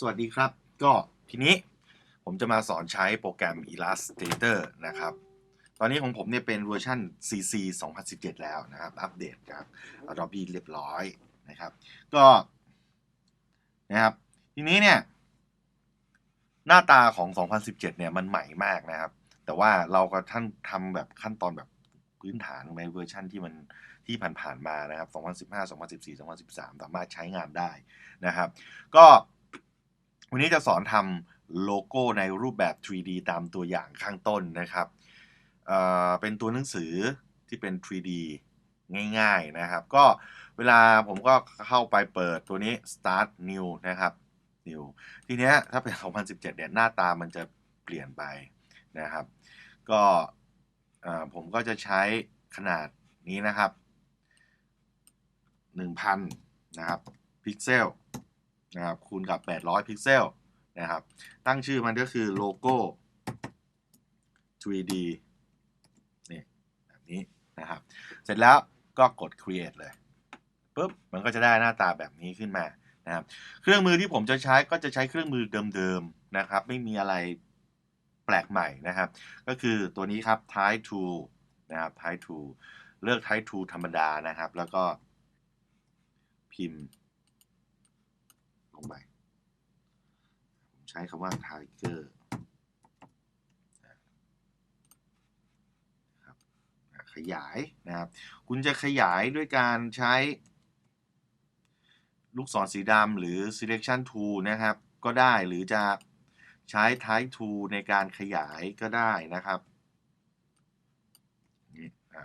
สวัสดีครับ ก็ทีนี้ผมจะมาสอนใช้โปรแกรม Illustrator นะครับ ตอนนี้ของผมเนี่ยเป็นเวอร์ชัน CC 2017 แล้วนะครับ อัปเดตจาก Adobe เรียบร้อยนะครับ ก็นะครับ ทีนี้เนี่ย หน้าตาของ 2017 เนี่ยมันใหม่มากนะครับ แต่ว่าเราก็ท่านทำแบบขั้นตอนแบบพื้นฐานในเวอร์ชันที่มันที่ผ่านๆมานะครับ 2015 2014 2013 สามารถใช้งานได้นะครับ ก็ วันนี้จะสอนทำโลโก้ในรูปแบบ 3D ตามตัวอย่างข้างต้นนะครับเเป็นตัวหนังสือที่เป็น 3D ง่ายๆนะครับ ก็เวลาผมก็เข้าไปเปิดตัวนี้ start new นะครับ new ทีเนี้ยถ้าเป็น 2017 เนี่ยหน้าตามันจะเปลี่ยนไปนะครับ ก็ผมก็จะใช้ขนาดนี้นะครับ 1,000 นะครับ พิกเซล นะครับคูณกับ 800 พิกเซลนะครับ ตั้งชื่อมันก็คือโลโก้ 3D นี่แบบนี้นะครับ เสร็จแล้วก็กด create เลยปุ๊บมันก็จะได้หน้าตาแบบนี้ขึ้นมานะครับ เครื่องมือที่ผมจะใช้ก็จะใช้เครื่องมือเดิมๆนะครับ ไม่มีอะไรแปลกใหม่นะครับ ก็คือตัวนี้ครับ Type Tool นะครับ Type Tool เลือก Type Tool ธรรมดานะครับ แล้วก็พิมพ์ ลงไป ผมใช้คำว่า Tiger นะครับขยายนะครับ คุณจะขยายด้วยการใช้ ลูกศรสีดำหรือ selection tool นะครับ ก็ได้หรือจะใช้ type tool ในการขยายก็ได้นะครับนี่อะ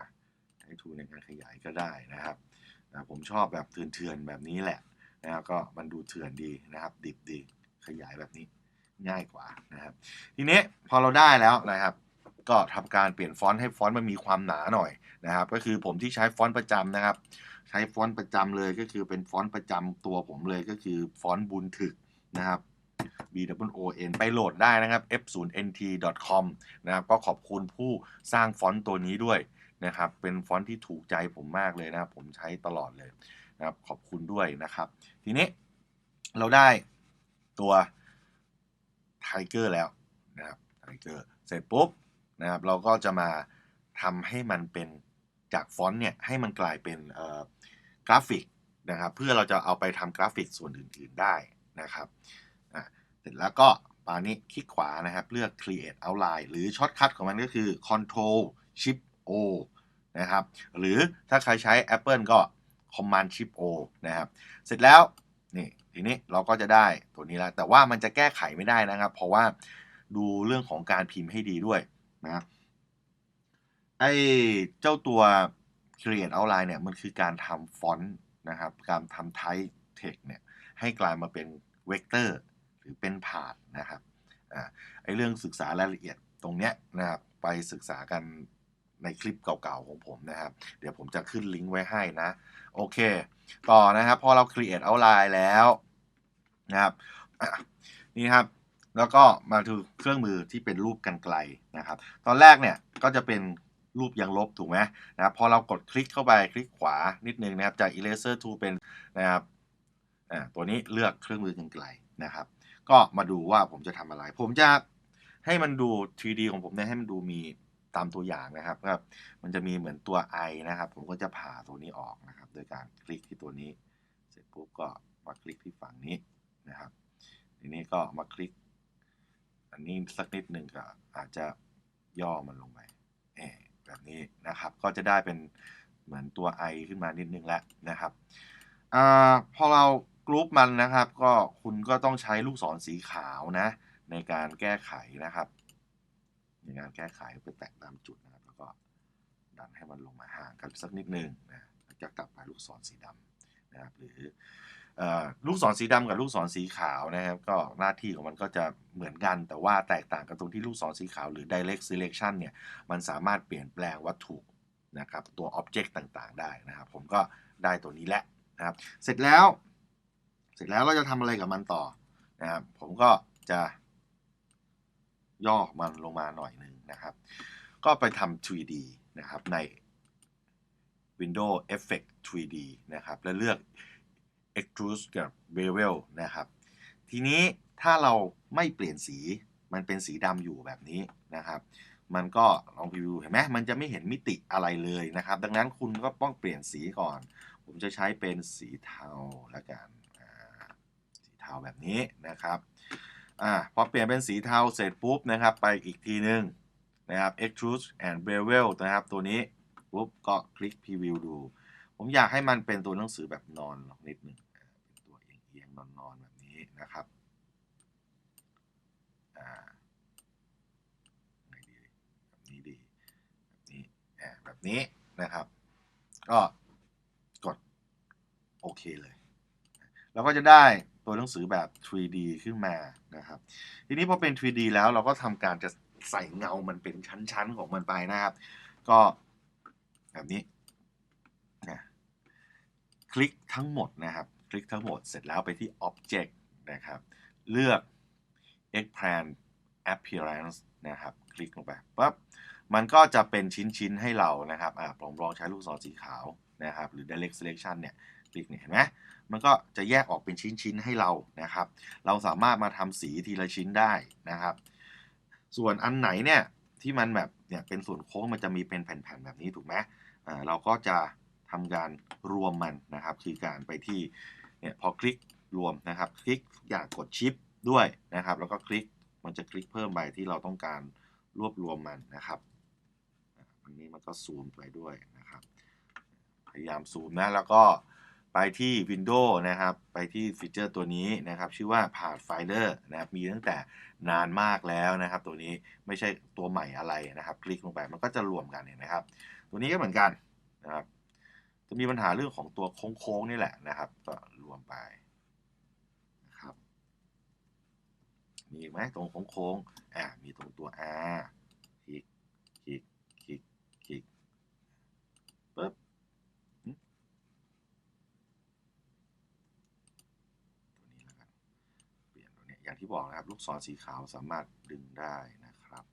type tool ในการขยายก็ได้นะครับผมชอบแบบเถื่อนๆแบบนี้แหละ นะครับก็มันดูเถื่อนดีนะครับ ดิบดีขยายแบบนี้ง่ายกว่านะครับ ทีนี้พอเราได้แล้วนะครับ ก็ทำการเปลี่ยนฟอนต์ให้ฟอนต์มันมีความหนาหน่อยนะครับ ก็คือผมที่ใช้ฟอนต์ประจำนะครับ ใช้ฟอนต์ประจำเลยก็คือเป็นฟอนต์ประจำตัวผมเลยก็คือฟอนต์บุญถึกนะครับ b w o n ไปโหลดได้นะครับ f0nt.com นะครับก็ขอบคุณผู้สร้างฟอนต์ตัวนี้ด้วยนะครับ เป็นฟอนต์ที่ถูกใจผมมากเลยนะครับ ผมใช้ตลอดเลย นะครับขอบคุณด้วยนะครับ ทีนี้เราได้ตัว Tiger แล้วนะครับ Tiger เสร็จปุ๊บนะครับเราก็จะมาทำให้มันเป็นจากฟอนต์เนี่ยให้มันกลายเป็นกราฟิกนะครับ เพื่อเราจะเอาไปทำกราฟิกส่วนอื่น ๆได้นะครับเสร็จแล้วก็ปานี้คลิกขวานะครับ เลือก create outline หรือช็อตคัทของมันก็คือ control shift o นะครับ หรือถ้าใครใช้ Apple ก็ command shift o นะครับ เสร็จแล้วนี่ทีนี้เราก็จะได้ตัวนี้แล้ว แต่ว่ามันจะแก้ไขไม่ได้นะครับ เพราะว่าดูเรื่องของการพิมพ์ให้ดีด้วยนะไอ้เจ้าตัว create outline เนี่ยมันคือการทำฟอนต์นะครับ การทำ type text เนี่ยให้กลายมาเป็นเวกเตอร์หรือเป็นผาดนะครับอไอ้เรื่องศึกษารายละเอียดตรงเนี้ยนะครับไปศึกษากัน ในคลิปเก่าๆของผมนะครับ เดี๋ยวผมจะขึ้นลิงก์ไว้ให้นะ โอเค ต่อนะครับ พอเรา create outline แล้วนะครับนี่ครับ แล้วก็มาดูเครื่องมือที่เป็นรูปกันไกลนะครับ ตอนแรกเนี่ยก็จะเป็นรูปยังลบถูกไหมนะครับพอเรากดคลิกเข้าไปคลิกขวานิดนึงนะครับจาก eraser tool เป็นนะครับอ่าตัวนี้เลือกเครื่องมือกันไกลนะครับ ก็มาดูว่าผมจะทำอะไร ผมจะให้มันดู 3D ของผมเนี่ยให้มันดูมี ตามตัวอย่างนะครับก็มันจะมีเหมือนตัว i นะครับ ผมก็จะผ่าตัวนี้ออกนะครับ โดยการคลิกที่ตัวนี้ เสร็จปุ๊บก็มาคลิกที่ฝั่งนี้นะครับ ทีนี้ก็มาคลิก อันนี้สักนิดหนึ่งก็อาจจะย่อมันลงไปเออแบบนี้นะครับ ก็จะได้เป็นเหมือนตัว i ขึ้นมานิดนึงแล้วนะครับอพอเรากรุ๊ปมันนะครับ ก็คุณก็ต้องใช้ลูกศรสีขาวนะในการแก้ไขนะครับ ในการแก้ไขไปแตะตามจุดนะครับ แล้วก็ดันให้มันลงมาห่างกันสักนิดนึงนะจะกลับไปลูกศรสีดำนะครับ หรืออลูกศรสีดำกับลูกศรสีขาวนะครับ ก็หน้าที่ของมันก็จะเหมือนกัน แต่ว่าแตกต่างกันตรงที่ลูกศรสีขาวหรือ direct selection เนี่ยมันสามารถเปลี่ยนแปลงวัตถุนะครับ ตัว object ต่างๆ ได้นะครับ ผมก็ได้ตัวนี้แหละนะครับ เสร็จแล้ว เสร็จแล้วเราจะทำอะไรกับมันต่อนะครับ ผมก็จะ ย่อมันลงมาหน่อยหนึ่งนะครับ ก็ไปทำ 3D นะครับใน Windows Effect 3D นะครับ แล้วเลือก Extrude กับ Bevel นะครับ ทีนี้ถ้าเราไม่เปลี่ยนสีมันเป็นสีดำอยู่แบบนี้นะครับ มันก็ลองพรีวิวเห็นไหมมันจะไม่เห็นมิติอะไรเลยนะครับ ดังนั้นคุณก็ต้องเปลี่ยนสีก่อน ผมจะใช้เป็นสีเทาแล้วกันสีเทาแบบนี้นะครับ อ่าพอเปลี่ยนเป็นสีเทาเสร็จปุ๊บนะครับไปอีกทีนึงนะครับ extrude and bevel นะครับตัวนี้ปุ๊บก็คลิกพรีวิวดู ผมอยากให้มันเป็นตัวหนังสือแบบนอนนิดนึงอ่าเป็นตัวเอียงๆนอนๆแบบนี้นะครับอ่าไงดีแบบนี้ดีแบบนี้อ่าแบบนี้นะครับ ก็กดโอเคเลยเราก็จะได้ ตัวหนังสือแบบ 3D ขึ้นมานะครับ ทีนี้พอเป็น 3D แล้วเราก็ทำการจะใส่เงามันเป็นชั้นๆของมันไปนะครับ ก็แบบนี้นะคลิกทั้งหมดนะครับ คลิกทั้งหมดเสร็จแล้วไปที่ Object นะครับ เลือก Expand Appearance นะครับ คลิกลงไปปั๊บมันก็จะเป็นชิ้น ๆ ให้เรานะครับอ่าผมลองใช้ลูกศรสีขาวนะครับ หรือ Direct Selection เนี่ย คลิกเนี่ยเห็นไหม มันก็จะแยกออกเป็นชิ้นๆให้เรานะครับ เราสามารถมาทำสีทีละชิ้นได้นะครับ ส่วนอันไหนเนี่ยที่มันแบบเนี่ยเป็นส่วนโค้งมันจะมีเป็นแผ่นๆแบบนี้ถูกไหมเราก็จะทำการรวมมันนะครับ คือการไปที่เนี่ยพอคลิกรวมนะครับ คลิกอยากกดชิปด้วยนะครับ แล้วก็คลิกมันจะคลิกเพิ่มไปที่เราต้องการรวบรวมมันนะครับอันนี้มันก็ซูมไปด้วยนะครับ พยายามซูมนะแล้วก็ ไปที่ Windows นะครับ ไปที่ฟีเจอร์ตัวนี้นะครับ ชื่อว่า Pathfinder นะครับ มีตั้งแต่นานมากแล้วนะครับ ตัวนี้ไม่ใช่ตัวใหม่อะไรนะครับ คลิกลงไปมันก็จะรวมกันเห็นไหมครับ ตัวนี้ก็เหมือนกันนะครับ จะมีปัญหาเรื่องของตัวโค้งๆนี่แหละนะครับ ก็รวมไปนะครับ มีไหมตรงโค้งๆอ่ามีตรงตัว R คลิก คลิก คลิก คลิกปึ๊บหึตัวนี้แล้วกัน เปลี่ยนตัวเนี้ยอย่าง ที่บอกนะครับ ลูกศรสีขาวสามารถดึงได้นะครับ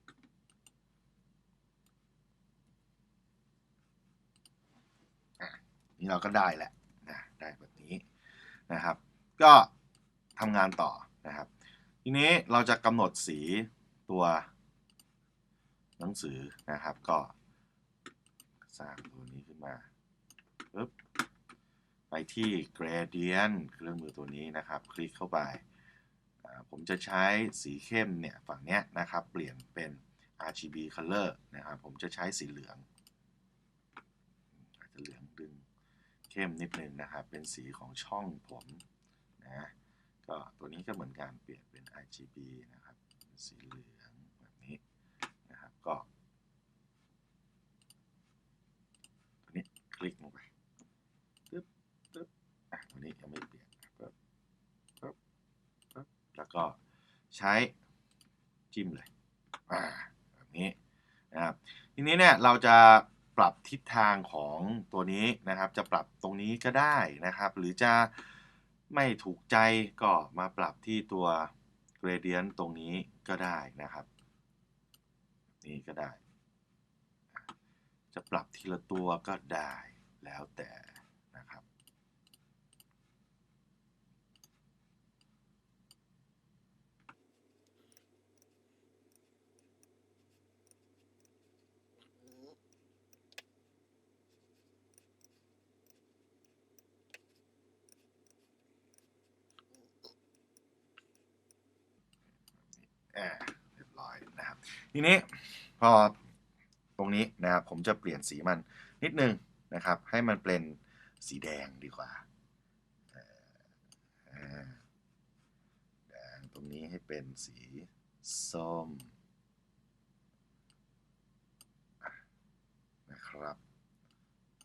นี่เราก็ได้แหละนะได้แบบนี้นะครับ ก็ทำงานต่อนะครับ ทีนี้เราจะกำหนดสีตัวหนังสือนะครับ ก็สร้างตัวนี้ขึ้นมาปึ๊บไปที่ gradient เครื่องมือตัวนี้นะครับ คลิกเข้าไป ผมจะใช้สีเข้มเนี่ยฝั่งเนี้ยนะครับเปลี่ยนเป็น RGB color นะครับผมจะใช้สีเหลืองอาจจะเหลืองดึงเข้มนิดนึงนะครับ เป็นสีของช่องผมนะก็ตัวนี้ก็เหมือนกันเปลี่ยนเป็น RGB นะครับสีเหลืองแบบนี้นะครับก็ตัวนี้คลิกลงไปปึ๊บปึ๊บอะตัวนี้ยังไม่เปลี่ยน แล้วก็ใช้จิ้มเลยอ่าแบบนี้นะครับทีนี้เนี่ยเราจะปรับทิศทางของตัวนี้นะครับ จะปรับตรงนี้ก็ได้นะครับ หรือจะไม่ถูกใจก็มาปรับที่ตัว gradient ตรงนี้ก็ได้นะครับ นี่ก็ได้ จะปรับทีละตัวก็ได้แล้วแต่นะครับ อ่าเรียบร้อยนะครับ ทีนี้พอตรงนี้นะครับผมจะเปลี่ยนสีมันนิดนึงนะครับ ให้มันเป็นสีแดงดีกว่าแดงตรงนี้ให้เป็นสีส้มนะครับ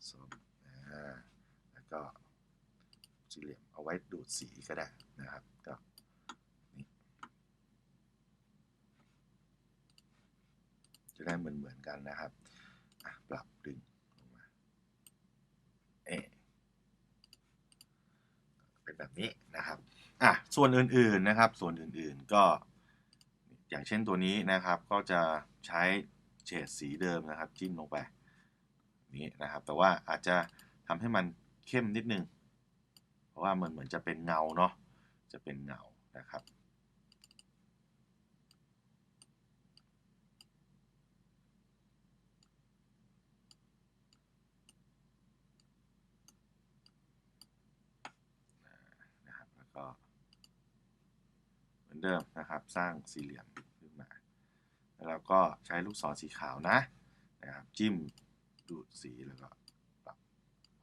ส้มแล้วก็สี่เหลี่ยมเอาไว้ดูดสีก็ได้นะครับก็ จะ ได้เหมือนเหมือนๆกันนะครับปรับดึงลงมาเอเป็นแบบนี้นะครับอะส่วนอื่นๆนะครับ ส่วนอื่นๆก็อย่างเช่นตัวนี้นะครับก็จะใช้เฉดสีเดิมนะครับ จิ้มลงไปนี้นะครับ แต่ว่าอาจจะทำให้มันเข้มนิดนึง เพราะว่ามันเหมือนจะเป็นเงาเนาะจะเป็นเงานะครับ ก็ เหมือนเดิมนะครับ สร้างสี่เหลี่ยมขึ้นมา แล้วก็ใช้ลูกศรสีขาวนะนะครับ จิ้มดูดสีแล้วก็ปรับ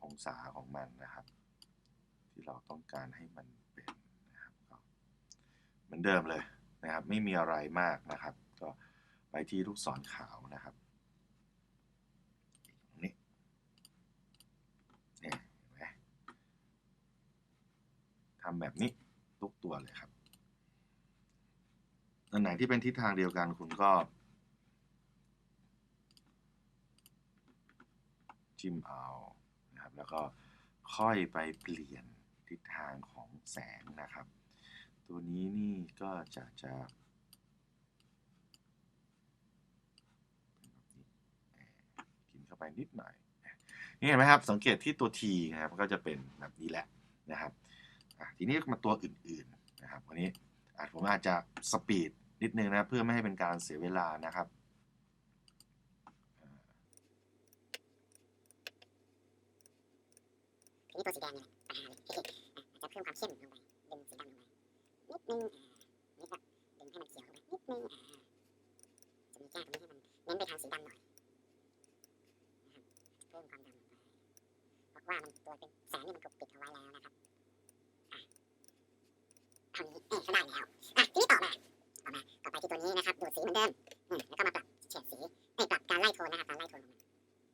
องศาของมันนะครับ ที่เราต้องการให้มันเป็นนะครับก็เหมือนเดิมเลยนะครับ ไม่มีอะไรมากนะครับ ก็ไปที่ลูกศรขาวนะครับตรงนี้เนี่ยเห็นไหม ทำแบบนี้ทุกตัวเลยครับ อันไหนที่เป็นทิศทางเดียวกันคุณก็จิ้มเอานะครับ แล้วก็ค่อยไปเปลี่ยนทิศทางของแสงนะครับ ตัวนี้นี่ก็จะจะเป็นแบกินเข้าไปนิดหน่อยนี่เห็นไหมครับ สังเกตที่ตัว T นะครับก็จะเป็นแบบนี้แหละนะครับ ทีนี้มาตัวอื่นๆนะครับวันนี้อาจผมอาจจะสปีดนิดนึงนะเพื่อไม่ให้เป็นการเสียเวลานะครับทีนี้ตัวสีแดงเนี่ยปัญหาเลยอาจจะเพิ่มความเข้มลงไปดึงสีดำลงไปนิดนึงอ่านี่ก็ดึงให้มันเขียวลงไปนิดนึงจะมีแก้ตรงนี้ให้มันเน้นไปทางสีดำหน่อยนะครับเพิ่มความดำลงไปเพราะว่ามันตัวเป็นแสงนี่มันถูกปิดเอาไว้แล้วนะครับอะ เท่านี้เอ๊ะก็ได้แล้วอะทีนี้ต่อมาต่อมาต่อไปที่ตัวนี้นะครับดูดสีเหมือนเดิมอืมแล้วก็มาปรับเฉดสีให้ปรับการไล่โทนนะครับการไล่โทนลงมา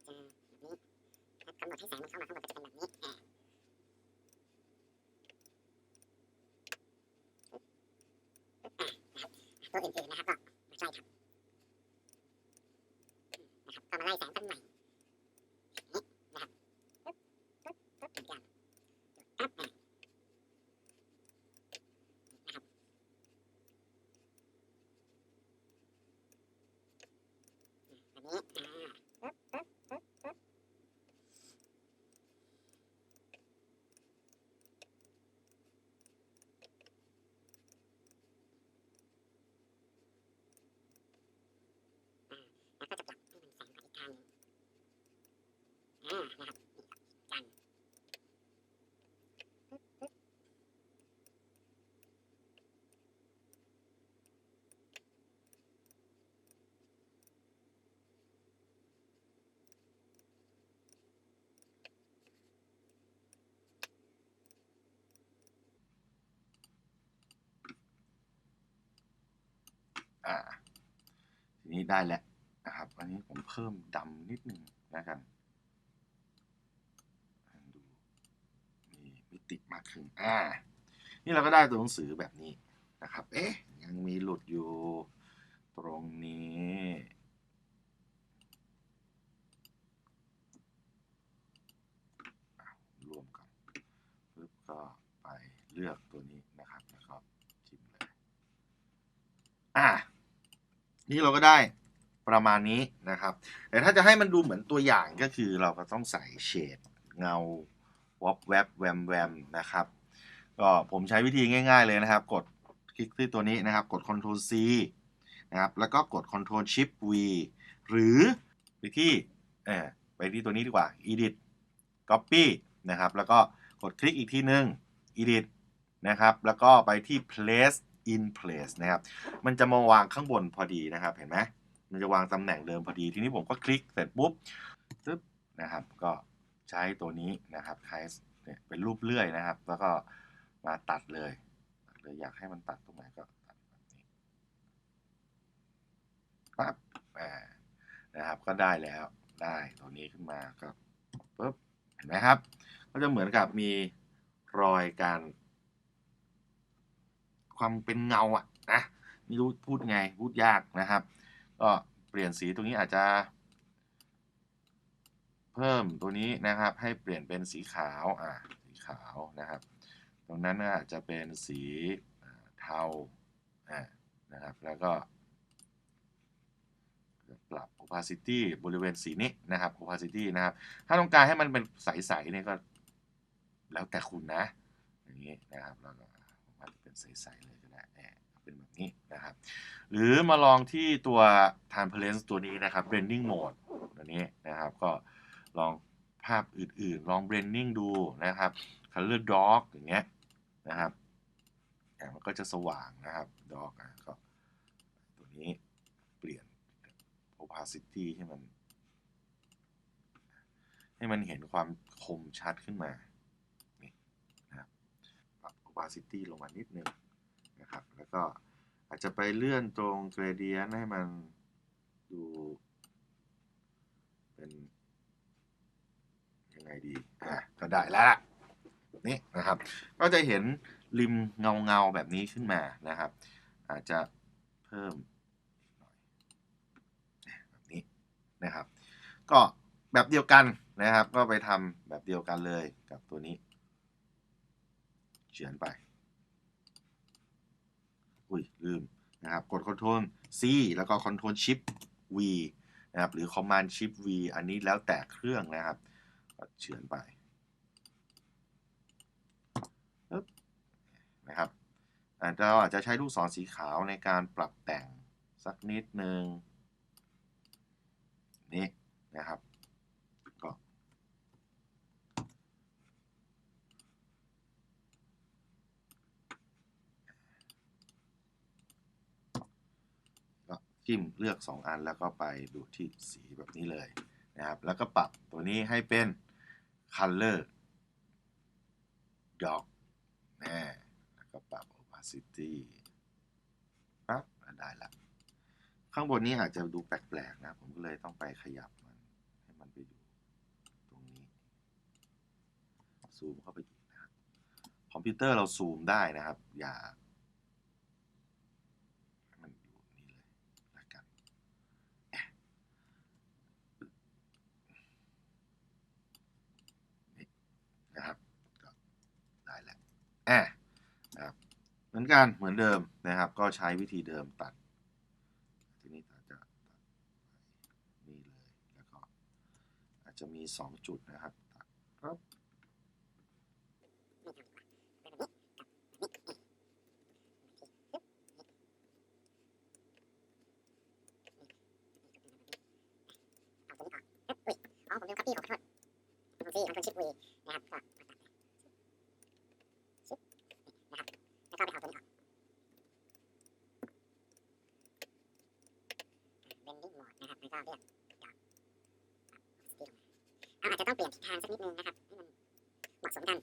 จะแบบนี้นะกำหนดให้แสงมันเข้ามาข้างบนก็จะเป็นแบบนี้อ่า ตัวอื่นๆนะครับก็มาใช่ครับนะครับก็มาไล่แสงตั้งใหม่นี่นะครับปึ๊บปึ๊บปึ๊บเหมือนกันปั๊บอะนะครับแบบนี้อ่าปึ๊บปึ๊บปึ๊บปึ๊บแล้วก็จะปรับให้มันแสงไปอีกทางหนึงอ่านะครับนี่กันปึ๊บปึ๊บ อ่า ทีนี้ได้แล้วนะครับ อันนี้ผมเพิ่มดำนิดนึงแล้วกันดูมีมิติมากขึ้นอ่า นี่เราก็ได้ตัวหนังสือแบบนี้นะครับ เอ๊ะ ยังมีหลุดอยู่ตรงนี้รวมกันปึ๊บก็ไปเลือกตัวนี้นะครับ แล้วก็จิ้มเลย อะ นี่เราก็ได้ประมาณนี้นะครับ แต่ถ้าจะให้มันดูเหมือนตัวอย่างก็คือเราก็ต้องใส่เฉดเงาวอบแวบแวมแวมนะครับ ก็ผมใช้วิธีง่าย ๆเลยนะครับ กดคลิกที่ตัวนี้นะครับ กด Ctrl C นะครับแล้วก็กด Ctrl Shift V หรือไปที่เออไปที่ตัวนี้ดีกว่า Edit Copy นะครับ แล้วก็กดคลิกอีกทีนึง Edit นะครับ แล้วก็ไปที่ Place in Place นะครับ มันจะมาวางข้างบนพอดีนะครับ เห็นไหมมันจะวางตำแหน่งเดิมพอดี ทีนี้ผมก็คลิกเสร็จปุ๊บปึ๊บนะครับ ก็ใช้ตัวนี้นะครับคล้ายเนี่ยเป็นรูปเลื่อยนะครับ แล้วก็มาตัดเลยตัดเลยอยากให้มันตัดตรงไหนก็ตัดแบบนี้ปั๊บอ่านะครับ ก็ได้แล้วได้ตัวนี้ขึ้นมาก็ปุ๊บเห็นไหมครับ ก็จะเหมือนกับมีรอยการ ความเป็นเงาอะนะไม่รู้พูดไงพูดยากนะครับ ก็เปลี่ยนสีตรงนี้อาจจะ เพิ่มตัวนี้นะครับ ให้เปลี่ยนเป็นสีขาวอ่าสีขาวนะครับ ตรงนั้นอาจจะเป็นสีเทาอ่านะครับ แล้วก็ปรับ opacity บริเวณสีนี้นะครับ opacity นะครับ ถ้าต้องการให้มันเป็นใสๆเนี่ยก็ แล้วแต่คุณนะ อย่างนี้นะครับแล้วก็ ใสๆเลยก็ได้เป็นแบบนี้นะครับ หรือมาลองที่ตัว transparent ตัวนี้นะครับ blending mode ตัวนี้นะครับก็ลองภาพอื่นๆ ลอง blending ดูนะครับ color dog อย่างเงี้ยนะครับมันก็จะสว่างนะครับดอกอะก็ตัวนี้เปลี่ยน opacity ให้มัน ให้มันเห็นความคมชัดขึ้นมานี่นะครับปรับ opacity ลงมานิดนึงนะครับ แล้วก็อาจจะไปเลื่อนตรง gradient ให้มันดูเป็นยังไงดี อะก็ได้แล้ว นี่นะครับ ก็จะเห็นริมเงาเงาแบบนี้ขึ้นมานะครับ อาจจะเพิ่มหน่อยแบบนี้นะครับ ก็แบบเดียวกันนะครับ ก็ไปทำแบบเดียวกันเลยกับตัวนี้ ขียนไป อุ้ยลืมนะครับ กด Ctrl C แล้วก็ Ctrl Shift V นะครับหรือ Command Shift V อันนี้แล้วแต่เครื่องนะครับก็เฉือนไปปึ๊บนะครับเราอาจจะใช้ลูกศรสีขาวในการปรับแต่งสักนิดนึงนี่นะครับ ก็ ก็ จิ้มเลือก 2 อันแล้วก็ไปดูที่สีแบบนี้เลยนะครับ แล้วก็ปรับตัวนี้ให้เป็น color dog แน่แล้วก็ปรับ opacity ปั๊บได้ละข้างบนนี้อาจจะดูแปลกๆนะ ผมก็เลยต้องไปขยับมัน ให้มันไปอยู่ตรงนี้ ซูมเข้าไปอีกนะครับคอมพิวเตอร์เราซูมได้นะครับ อย่าให้มันอยู่นี่เลยละกันแอะนี่นะครับ ก็ได้แล้วแอะนะครับเหมือนกันเหมือนเดิมนะครับ ก็ใช้วิธีเดิมตัด ทีนี้อาจจะตัดนี่เลยแล้วก็อาจจะมี 2 จุดนะครับตัดครับไม่ทำดีกว่าเป็นแบบนี้กับแบบนี้นี่ปึ๊บเอาตัวนี้ออกปึ๊บอุ้ยอ๋อผมลืม copy ขอโทษคนโทรลซีคอนชิปวีนะครับก็มาตัดเลยชิปนะครับแล้วก็ไปเอาตัวนี้ออก bending mode นะครับแล้วก็เลือก dot เอาอาจจะต้องเปลี่ยนทิศทางสักนิดนึงนะครับให้มันเหมาะสมกัน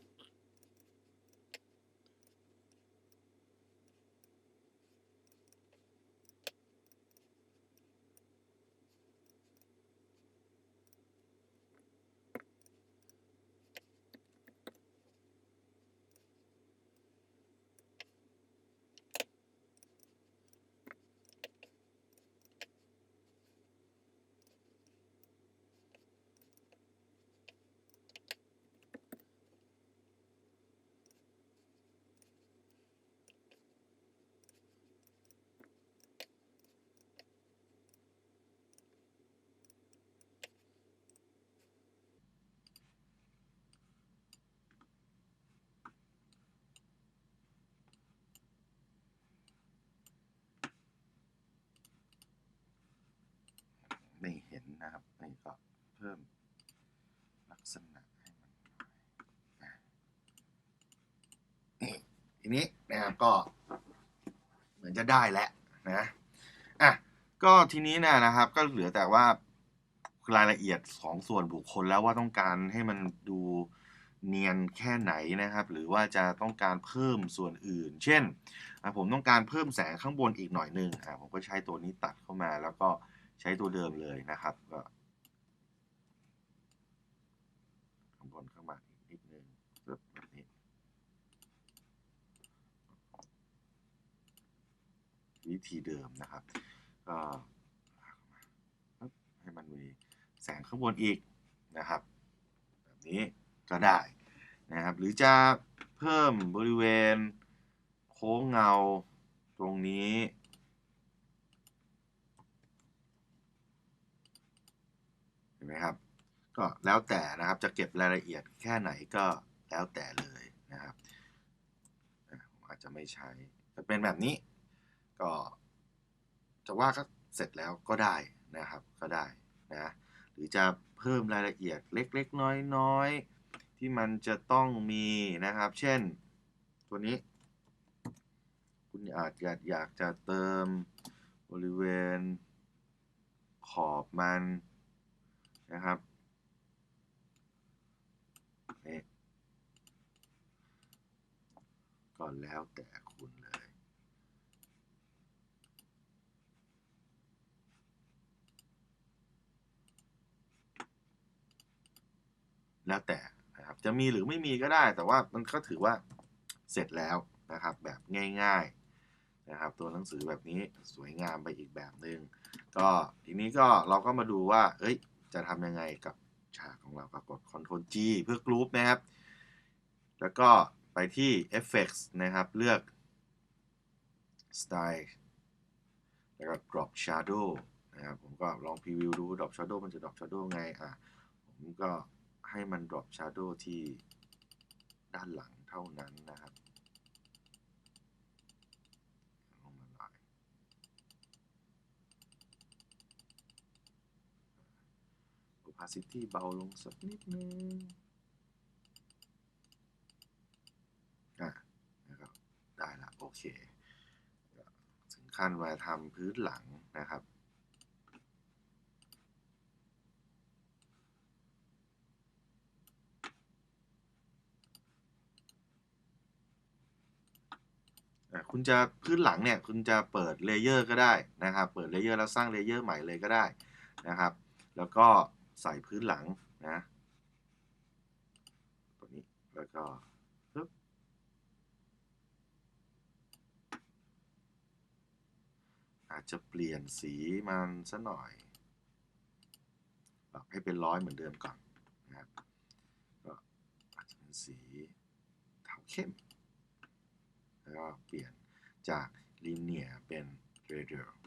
ไม่เห็ นะครับนี่ก็เพิ่มลักษณะให้มันหน่อยอะนี่ทีนี้นะครับก็ เหมือนจะได้แล้วนะอะก็ทีนี้นะนะครับ ก็เหลือแต่ว่ารายละเอียดของส่วนบุคคลแล้วว่าต้องการให้มันดูเนียนแค่ไหนนะครับ หรือว่าจะต้องการเพิ่มส่วนอื่น เช่นผมต้องการเพิ่มแสงข้างบนอีกหน่อยหนึงอะผมก็ใช้ตัวนี้ตัดเข้ามาแล้วก็ ใช้ตัวเดิมเลยนะครับ ก็ข้างบนเข้ามาอีกนิดนึงแบบนี้วิธีเดิมนะครับ ก็ให้มันมีแสงข้างบนอีกนะครับ แบบนี้ก็ได้นะครับ หรือจะเพิ่มบริเวณโค้งเงาตรงนี้ เห็น ไหมครับ ก็แล้วแต่นะครับจะเก็บรายละเอียดแค่ไหนก็แล้วแต่เลยนะครับอะผมอาจจะไม่ใช้จะเป็นแบบนี้ ก็จะว่าก็เสร็จแล้วก็ได้นะครับก็ได้นะหรือจะเพิ่มรายละเอียดเล็ก ๆ น้อย ๆ ที่มันจะต้องมีนะครับ เช่น ตัวนี้ คุณอาจจะอยากจะเติมบริเวณขอบมัน นะครับนี่ก็แล้วแต่คุณเลย แล้วแต่นะครับจะมีหรือไม่มีก็ได้ แต่ว่ามันก็ถือว่าเสร็จแล้วนะครับ แบบง่าย ๆนะครับ ตัวหนังสือแบบนี้สวยงามไปอีกแบบหนึง่งก็ทีนี้ก็เราก็มาดูว่า เอ้ย จะทำยังไงกับฉากของเราก็กด Ctrl G เพื่อกรุ๊ปนะครับ แล้วก็ไปที่ Effects นะครับ เลือก Style แล้วก็ Drop Shadow นะครับ ผมก็ลองพรีวิวดู Drop Shadow มันจะ Drop Shadow ไง อะ ผมก็ให้มัน Drop Shadow ที่ด้านหลังเท่านั้นนะครับ ลงมาหน่อย opacity เบาลงสักนิดนึงอะนะครับได้ละโอเคถึงขั้นมาทำพื้นหลังนะครับอะคุณจะพื้นหลังเนี่ยคุณจะเปิดเลเยอร์ก็ได้นะครับ เปิดเลเยอร์แล้วสร้างเลเยอร์ใหม่เลยก็ได้นะครับ แล้วก็ ใส่พื้นหลังนะตัวนี้แล้วก็ปึ๊บอาจจะเปลี่ยนสีมันซะหน่อยปรับให้เป็นร้อยเหมือนเดิมก่อนนะครับก็อาจจะเป็นสีเทาเข้ม แล้วก็เปลี่ยนจาก linear เป็น radial นะครับ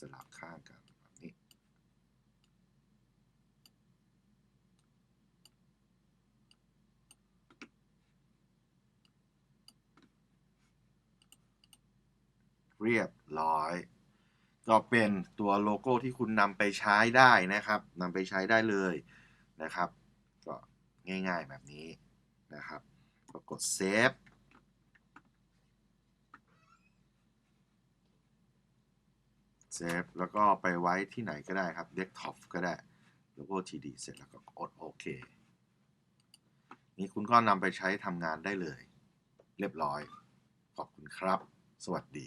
สลับข้างกันแบบนี้ เรียบร้อย ก็เป็นตัวโลโก้ที่คุณนำไปใช้ได้นะครับนำไปใช้ได้เลยนะครับ ก็ง่ายๆแบบนี้นะครับก็กดเซฟ เซฟแล้วก็ไปไว้ที่ไหนก็ได้ครับเดสก์ท็อปก็ได้ Logo TD เสร็จแล้วก็กดโอเค นี่คุณก็นำไปใช้ทำงานได้เลย เรียบร้อย ขอบคุณครับ สวัสดี